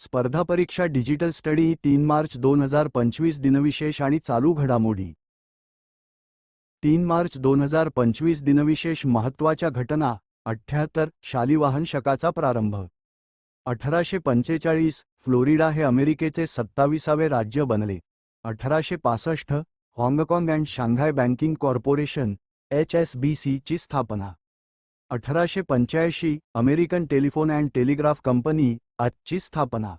स्पर्धा परीक्षा digital study तीन मार्च दोन हजार पंचवीस दिनविशेष आणि चालू घडामोडी. तीन मार्च दोन हजार पंचवीस दिनविशेष महत्त्वाच्या घटना अठ्ठ्याहत्तर शालिवाहन शकाचा प्रारंभ. अठराशे पंचेचाळीस फ्लोरिडा हे अमेरिकेचे सत्ताविसावे राज्य बनले. अठराशे पासष्ट हाँगकाँग and Shanghai banking corporation H S B सीची स्थापना. अठराशे पंच्याऐंशी American telephone and telegraph company आजची स्थापना.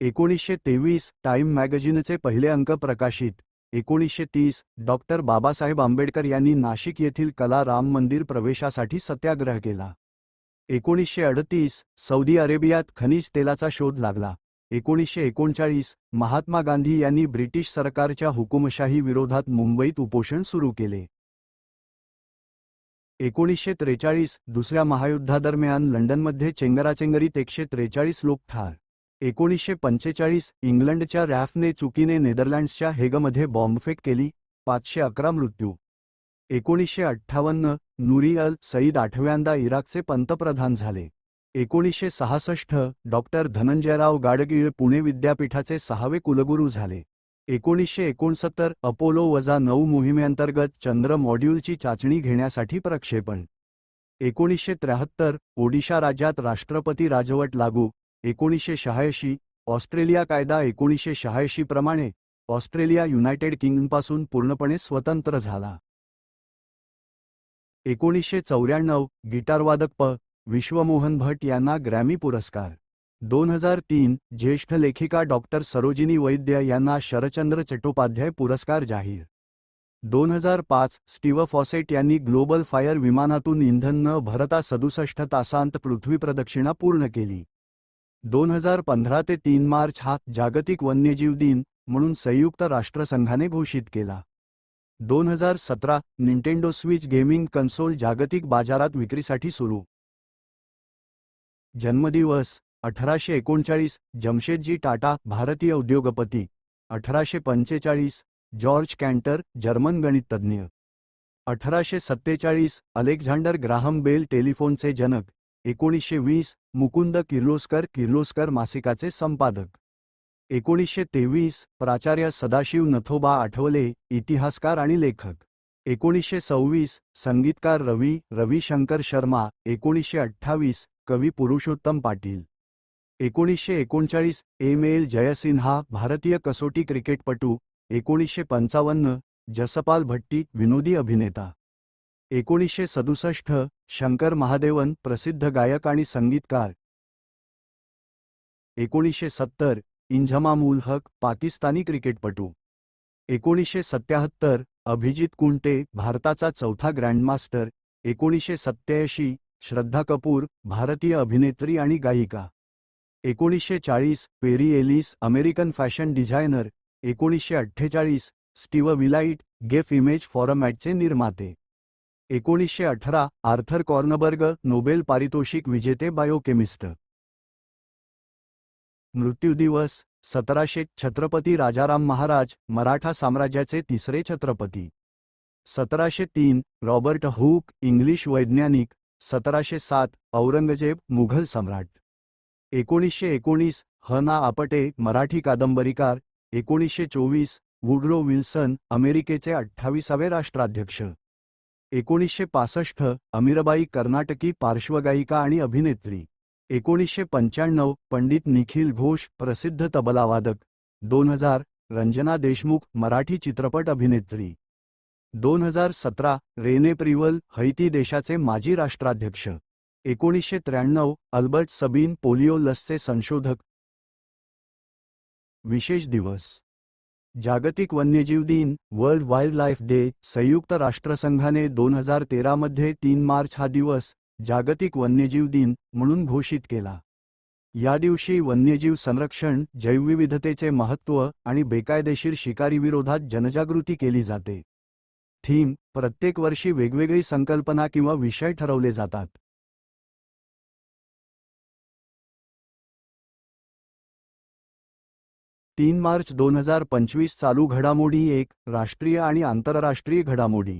एकोणीसशे तेवीस टाइम मॅगझिनचे पहिले अंक प्रकाशित. एकोणीसशे तीस डॉक्टर बाबासाहेब आंबेडकर यांनी नाशिक येथील कला राम मंदिर प्रवेशासाठी सत्याग्रह केला. एकोणीसशे अडतीस सौदी अरेबियात खनिज तेलाचा शोध लागला. एकोणीसशे एकोणचाळीस महात्मा गांधी यांनी ब्रिटिश सरकारच्या हुकुमशाही विरोधात मुंबईत उपोषण सुरू केले. एकोणीसशे त्रेचाळीस दुसऱ्या महायुद्धादरम्यान लंडनमध्ये चेंगराचेंगरीत एकशे त्रेचाळीस लोक ठार. एकोणीसशे पंचेचाळीस इंग्लंडच्या रॅफने चुकीने नेदरलँड्सच्या हेगमध्ये बॉम्बफेक केली पाचशे अकरा मृत्यू. एकोणीसशे अठ्ठावन्न नुरी अल सईद आठव्यांदा इराकचे पंतप्रधान झाले. एकोणीसशे सहासष्ट डॉक्टर धनंजयराव गाडगीळ पुणे विद्यापीठाचे सहावे कुलगुरू झाले. एकोणीसशे एकोणसत्तर अपोलो वजा नऊ मोहिमेअंतर्गत चंद्र मॉड्यूलची चाचणी घेण्यासाठी प्रक्षेपण. एकोणीसशे त्र्याहत्तर ओडिशा राज्यात राष्ट्रपती राजवट लागू. एकोणीसशे शहाऐंशी ऑस्ट्रेलिया कायदा एकोणीसशे शहाऐंशी प्रमाणे ऑस्ट्रेलिया युनायटेड किंगडमपासून पूर्णपणे स्वतंत्र झाला. एकोणीसशे चौऱ्याण्णव गिटारवादक प. विश्वमोहन भट यांना ग्रॅमी पुरस्कार. दोन हजार तीन ज्येष्ठ लेखिका डॉक्टर सरोजिनी वैद्य यांना शरचंद्र चट्टोपाध्याय पुरस्कार जाहीर. दोन हजार पाच स्टीव फॉसेट यांनी ग्लोबल फायर विमानातून इंधन न भरता सदुसष्ट तासांत पृथ्वी प्रदक्षिणा पूर्ण केली. दोन हजार पंधरा ते तीन मार्च हा जागतिक वन्यजीव दिन म्हणून संयुक्त राष्ट्रसंघाने घोषित केला. दोन हजार सतरा निंटेंडो स्विच गेमिंग कन्सोल जागतिक बाजारात विक्रीसाठी सुरू. जन्मदिवस अठराशे एकोणचाळीस जमशेदजी टाटा भारतीय उद्योगपती. अठराशे पंचेचाळीस जॉर्ज कॅन्टर जर्मन गणिततज्ज्ञ अठराशे सत्तेचाळीस अलेक्झांडर ग्राहम बेल टेलिफोनचे जनक. एकोणीसशे वीस मुकुंद किर्लोस्कर किर्लोस्कर मासिकाचे संपादक. एकोणीसशे तेवीस प्राचार्य सदाशिव नथोबा आठवले इतिहासकार आणि लेखक. एकोणीसशे सव्वीस संगीतकार रवी रविशंकर शर्मा. एकोणीसशे अठ्ठावीस कवी पुरुषोत्तम पाटील. एकोणीसशे एकोणचाळीस एम एल जयसिन्हा भारतीय कसोटी क्रिकेटपटू. एकोणीसशे पंचावन्न जसपाल भट्टी विनोदी अभिनेता. एकोणीसशे सदुसष्ट शंकर महादेवन प्रसिद्ध गायक आणि संगीतकार. एकोणीसशे सत्तर इंझमामुल हक पाकिस्तानी क्रिकेटपटू. एकोणीसशे सत्याहत्तर अभिजित कुंटे भारताचा चौथा ग्रँडमास्टर. एकोणीसशे सत्याऐंशी श्रद्धा कपूर भारतीय अभिनेत्री आणि गायिका. एकोणीसशे चाळीस Perry Ellis American fashion designer. एकोणीसशे अठ्ठेचाळीस स्टीव विलाईट गेफ इमेज फॉरमॅटचे निर्माते. एकोणीसशे अठरा आर्थर कॉर्नबर्ग नोबेल पारितोषिक विजेते बायोकेमिस्ट. मृत्यूदिवस सतराशे छत्रपती राजाराम महाराज मराठा साम्राज्याचे तिसरे छत्रपती. सतराशे तीन रॉबर्ट हुक इंग्लिश वैज्ञानिक. सतराशे सात औरंगजेब मुघल सम्राट. एकोणीसशे एकोणीस ह ना आपटे मराठी कादंबरीकार एकोणीसशे चोवीस वुड्रो विल्सन अमेरिकेचे अठ्ठावीसावे राष्ट्राध्यक्ष. एकोणीसशे पासष्ट अमीरबाई कर्नाटकी पार्श्वगायिका आणि अभिनेत्री. एकोणीसशे पंच्याण्णव पंडित निखिल घोष प्रसिद्ध तबलावादक. दोन हजार रंजना देशमुख मराठी चित्रपट अभिनेत्री. दोन हजार सतरा रेने प्रिवल हैती देशाचे माजी राष्ट्राध्यक्ष. एकोणीसशे त्र्याण्णव अल्बर्ट सबीन पोलिओ लसचे संशोधक. विशेष दिवस. जागतिक वन्यजीव दिन वर्ल्ड वाईल्ड लाईफ डे संयुक्त राष्ट्रसंघाने दोन हजार तेरामध्ये तीन मार्च हा दिवस जागतिक वन्यजीव दिन म्हणून घोषित केला. या दिवशी वन्यजीव संरक्षण जैवविविधतेचे महत्त्व आणि बेकायदेशीर शिकारीविरोधात जनजागृती केली जाते. थीम प्रत्येक वर्षी वेगवेगळी संकल्पना किंवा विषय ठरवले जातात. तीन मार्च दोन हजार पंचवीस चालू घडामोडी एक राष्ट्रीय आणि आंतरराष्ट्रीय घडामोडी.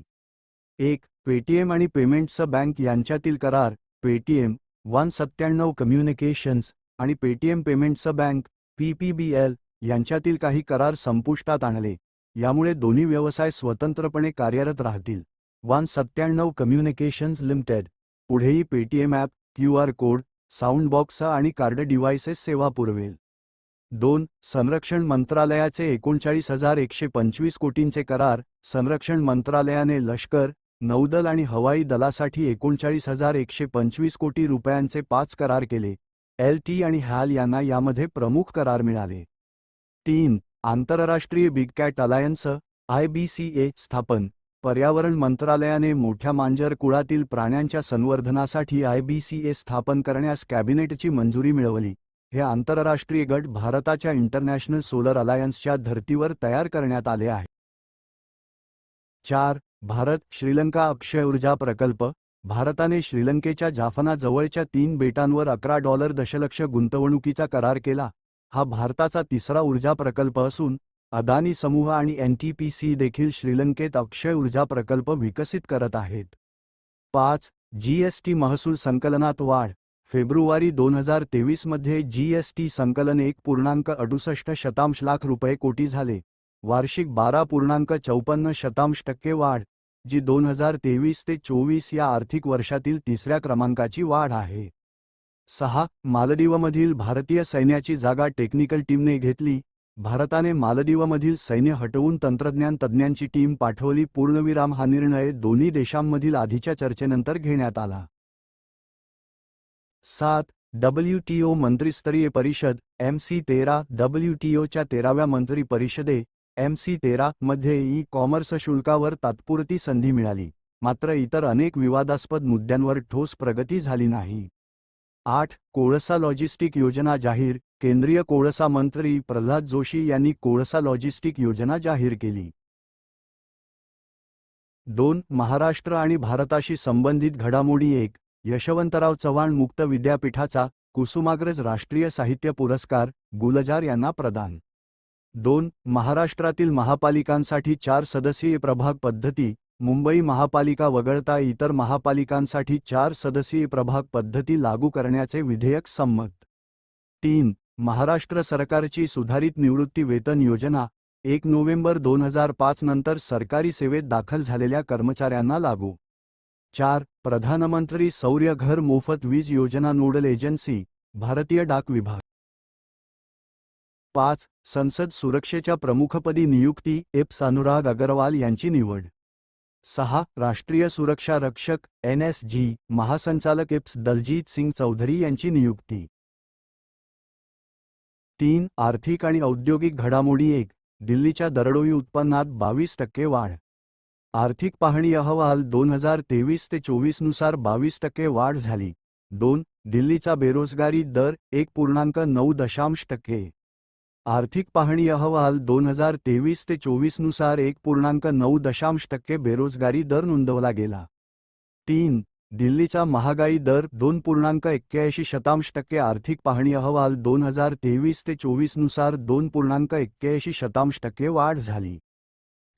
एक पेटीएम आणि पेमेंट्स बँक यांच्यातील करार पेटीएम वन सत्त्याण्णव कम्युनिकेशन्स आणि पेटीएम पेमेंट्स बँक पीपीबीएल यांच्यातील काही करार संपुष्टात आणले. यामुळे दोन्ही व्यवसाय स्वतंत्रपणे कार्यरत राहतील. वन सत्त्याण्णव कम्युनिकेशन्स लिमिटेड. पुढेही Paytm app Q R code sound box आणि कार्ड डिव्हायसेस सेवा पुरवेल. दोन संरक्षण मंत्रालयाचे एकोणचाळीस हजार एकशे पंचवीस कोटींचे करार संरक्षण मंत्रालयाने लष्कर नौदल आणि हवाई दलासाठी एकोणचाळीस हजार एकशे पंचवीस कोटी रुपयांचे पाच करार केले. एल टी आणि हॅल यांना यामध्ये प्रमुख करार मिळाले. तीन आंतरराष्ट्रीय big cat alliance I B C A स्थापन पर्यावरण मंत्रालयाने मोठ्या मांजर कुळातील प्राण्यांच्या संवर्धनासाठी आय बी सी ए स्थापन करण्यास कॅबिनेटची मंजुरी मिळवली. हे आंतरराष्ट्रीय गट भारताच्या इंटरनॅशनल सोलर अलायन्सच्या धर्तीवर तयार करण्यात आले आहे. चार भारत श्रीलंका अक्षय ऊर्जा प्रकल्प. भारताने श्रीलंकेच्या जाफनाजवळच्या तीन बेटांवर अकरा डॉलर दशलक्ष गुंतवणुकीचा करार केला. हा भारताचा तिसरा ऊर्जा प्रकल्प असून अदानी समूह आणि एनटीपीसी देखील श्रीलंकेत अक्षय ऊर्जा प्रकल्प विकसित करत आहेत. पाच जीएसटी महसूल संकलनात वाढ. फेब्रुवारी दोन हजार तेवीसमध्ये जीएसटी संकलन एक पूर्णांक अडुसष्ट शतांश लाख रुपये कोटी झाले. वार्षिक बारा पूर्णांक चौपन्न शतांश टक्के वाढ जी दोन हजार तेवीस ते चोवीस या आर्थिक वर्षातील तिसऱ्या क्रमांकाची वाढ आहे. सहा मालदीवमधील भारतीय सैन्याची जागा टेक्निकल टीमने घेतली. भारताने मालदीवमधील सैन्य हटवून तंत्रज्ञान तज्ज्ञांची टीम पाठवली. पूर्णविराम हा निर्णय दोन्ही देशांमधील आधीच्या चर्चेनंतर घेण्यात आला. सात डब्ल्यूटीओ मंत्रिस्तरीय परिषद एम सी तेरा डब्ल्यूटीओच्या तेराव्या मंत्री परिषदे एम सी तेरा मध्ये ई कॉमर्स शुल्कावर तात्पुरती संधी मिळाली. मात्र इतर अनेक विवादास्पद मुद्द्यांवर ठोस प्रगती झाली नाही. आठ कोळसा लॉजिस्टिक योजना जाहीर केंद्रीय कोळसा मंत्री प्रल्हाद जोशी यांनी कोळसा लॉजिस्टिक योजना जाहीर केली. दोन महाराष्ट्र आणि भारताशी संबंधित घडामोडी एक यशवंतराव चव्हाण मुक्त विद्यापीठाचा कुसुमाग्रज राष्ट्रीय साहित्य पुरस्कार गुलजार यांना प्रदान. दोन महाराष्ट्रातील महापालिकांसाठी चार सदस्यीय प्रभाग पद्धती मुंबई महापालिका वगळता इतर महापालिकांसाठी चार सदस्यीय प्रभाग पद्धती लागू करण्याचे विधेयक संमत. तीन महाराष्ट्र सरकारची सुधारित निवृत्ती वेतन योजना एक नोव्हेंबर दोन हजार पाच नंतर सरकारी सेवेत दाखल झालेल्या कर्मचाऱ्यांना लागू. चार प्रधानमंत्री सौर्य घर मोफत वीज योजना नोडल एजन्सी भारतीय डाक विभाग. पाच संसद सुरक्षेच्या प्रमुखपदी नियुक्ती एप्स अनुराग अगरवाल यांची निवड. सहा राष्ट्रीय सुरक्षा रक्षक एन एस जी महासंचालक एप्स दलजीत सिंग चौधरी यांची नियुक्ती. तीन आर्थिक आणि औद्योगिक घडामोडी एक दिल्लीच्या दरडोई उत्पन्नात बावीस टक्के वाढ. आर्थिक पाहणी अहवाल दोन हजार तेवीस ते चोवीसनुसार बावीस टक्के वाढ झाली. दोन दिल्लीचा बेरोजगारी दर एक पूर्णांक नऊ दशांश टक्के. आर्थिक पाहणी अहवाल दोन हजार तेवीस ते चोवीसनुसार एक पूर्णांक नऊ दशांश टक्के बेरोजगारी दर नोंदवला गेला. तीन दिल्लीचा महागाई दर दोन पूर्णांक एक्क्याऐंशी शतांश टक्के आर्थिक पाहणी अहवाल दोन हजार तेवीस ते चोवीसनुसार दोन पूर्णांक एक्क्याऐंशी शतांश टक्के वाढ झाली.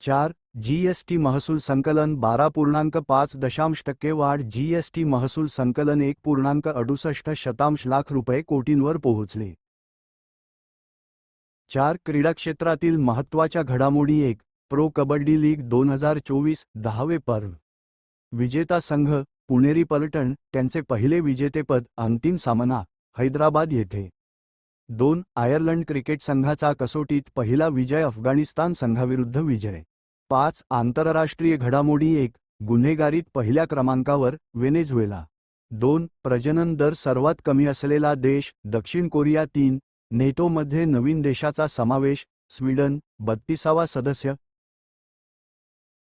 चार जीएसटी महसूल संकलन बारा पूर्णांक पाच दशांश टक्के वाढ जीएसटी महसूल संकलन एक पूर्णांक अडुसष्ट शतांश लाख रुपये कोटींवर पोहोचले. चार क्रीडा क्षेत्रातील महत्त्वाच्या घडामोडी एक प्रो कबड्डी लीग दोन हजार चोवीस दहावे पर्व विजेता संघ पुणेरी पलटण त्यांचे पहिले विजेतेपद अंतिम सामना हैदराबाद येथे. दोन आयर्लंड क्रिकेट संघाचा कसोटीत पहिला विजय अफगाणिस्तान संघाविरुद्ध विजय. पाच आंतरराष्ट्रीय घडामोडी एक गुन्हेगारीत पहिल्या क्रमांकावर वेनेझुएला दोन प्रजनन दर सर्वात कमी असलेला देश दक्षिण कोरिया. तीन नेटोमध्ये नवीन देशाचा समावेश स्वीडन बत्तीसावा सदस्य.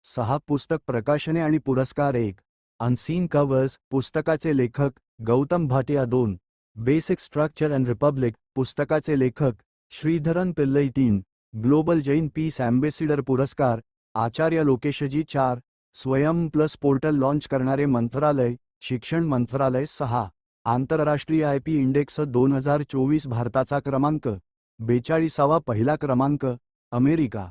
सहा पुस्तक प्रकाशने आणि पुरस्कार एक. अनसीन कव्हर्स पुस्तकाचे लेखक गौतम भाटिया. दोन बेसिक स्ट्रक्चर अँड रिपब्लिक पुस्तकाचे लेखक श्रीधरन पिल्लई. तीन ग्लोबल जैन पीस अँबेसिडर पुरस्कार आचार्य लोकेशजी चार स्वयं प्लस पोर्टल लॉन्च करणारे मंत्रालय शिक्षण मंत्रालय सहा आंतरराष्ट्रीय आय पी इंडेक्स दोन हजार चोवीस भारताचा क्रमांक बेचाळीसावा पहिला क्रमांक अमेरिका.